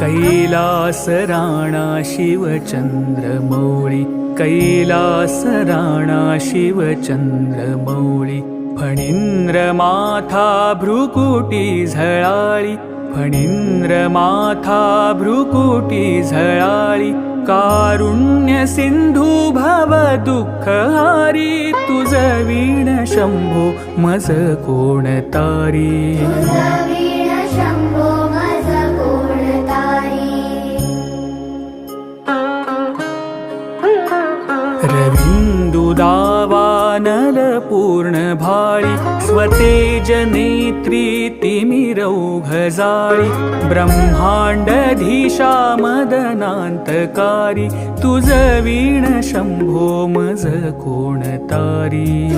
कैलास राणा शिवचंद्र मौळी कैलास राणा शिवचंद्र मौळी फणींद्र माथा भ्रुकुटी झळाळी फणींद्र माथा भ्रुकुटी झळाळी कारुण्य सिंधू भव दुःख हारी तुझ वीण शंभो मज कोण रविन्दुदावानल पूर्ण भाळी स्वतेज नेत्री तिमिरौघजाळी ब्रह्माण्डधीशा मदनान्तकारी तुझ वीण शंभो मज कोण तारी